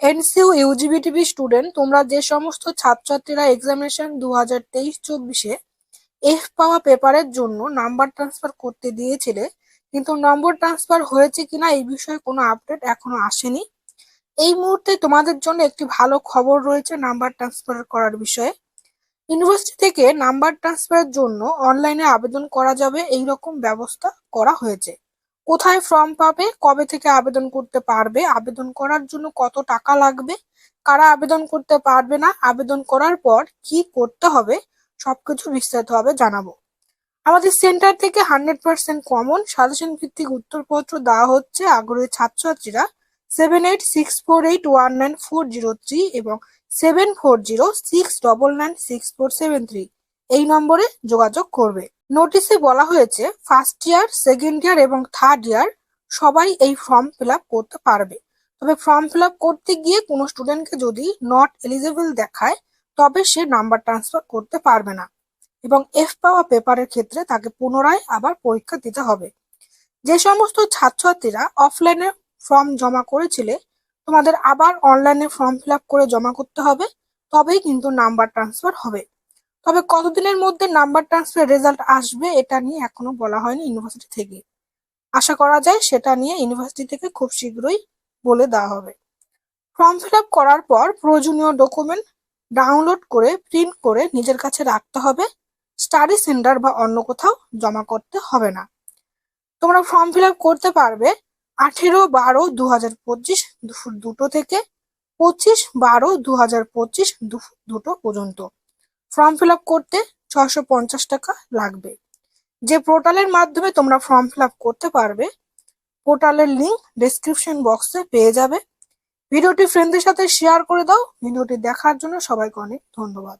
NCU ইউজিবিটিভি student তোমরা যে সমস্ত ছাত্রছাত্রীরা এক্সামিনেশন দু হাজার তেইশ চব্বিশে এফ পাওয়া পেপারের জন্য নাম্বার ট্রান্সফার করতে দিয়েছিলে, কিন্তু নম্বর ট্রান্সফার হয়েছে কিনা এই বিষয়ে কোনো আপডেট এখনও আসেনি। এই মুহূর্তে তোমাদের জন্য একটি ভালো খবর রয়েছে নাম্বার ট্রান্সফার করার বিষয়ে। ইউনিভার্সিটি থেকে নাম্বার ট্রান্সফারের জন্য অনলাইনে আবেদন করা যাবে এই রকম ব্যবস্থা করা হয়েছে। কোথায় ফর্ম পাবে, কবে থেকে আবেদন করতে পারবে, আবেদন করার জন্য কত টাকা লাগবে, কারা আবেদন করতে পারবে না, আবেদন করার পর কি করতে হবে, সবকিছু বিস্তারিতভাবে জানাব। আমাদের সেন্টার থেকে হান্ড্রেড পার্সেন্ট কমন সাজেশন ভিত্তিক উত্তরপত্র দেওয়া হচ্ছে আগ্রহী ছাত্রছাত্রীরা। Seven eight six four eight one nine four zero three এবং seven four zero six double nine six four seven three এই নম্বরে যোগাযোগ করবে। নোটিশে বলা হয়েছে ফার্স্ট ইয়ার সেকেন্ড ইয়ার এবং থার্ড ইয়ার সবাই এই ফর্ম ফিল করতে পারবে। তবে ফর্ম ফিল করতে গিয়ে কোনো স্টুডেন্টকে যদি নট এলিজিবল দেখায়, তবে সে নাম্বার ট্রান্সফার করতে পারবে না এবং এফ পাওয়া পেপারের ক্ষেত্রে তাকে পুনরায় আবার পরীক্ষা দিতে হবে। যে সমস্ত ছাত্রছাত্রীরা অফলাইনে ফর্ম জমা করেছিলে, তোমাদের আবার অনলাইনে ফর্ম ফিল করে জমা করতে হবে, তবেই কিন্তু নাম্বার ট্রান্সফার হবে। তবে কতদিনের মধ্যে নাম্বার ট্রান্সফার রেজাল্ট আসবে এটা নিয়ে এখনও বলা হয়নি ইউনিভার্সিটি থেকে। আশা করা যায় সেটা নিয়ে ইউনিভার্সিটি থেকে খুব শীঘ্রই বলে দেওয়া হবে। ফর্ম ফিল আপ করার পর প্রয়োজনীয় ডকুমেন্ট ডাউনলোড করে প্রিন্ট করে নিজের কাছে রাখতে হবে। স্টাডি সেন্টার বা অন্য কোথাও জমা করতে হবে না। তোমরা ফর্ম ফিল আপ করতে পারবে আঠেরো বারো দু হাজার পঁচিশ দুপুর দুটো থেকে, পঁচিশ বারো দু হাজার পঁচিশ দুপুর দুটো পর্যন্ত। ফর্ম ফিল করতে ছশো টাকা লাগবে। যে পোর্টালের মাধ্যমে তোমরা ফর্ম ফিল করতে পারবে, পোর্টালের লিঙ্ক ডেসক্রিপশন বক্সে পেয়ে যাবে। ভিডিওটি ফ্রেন্ডদের সাথে শেয়ার করে দাও। ভিডিওটি দেখার জন্য সবাইকে অনেক ধন্যবাদ।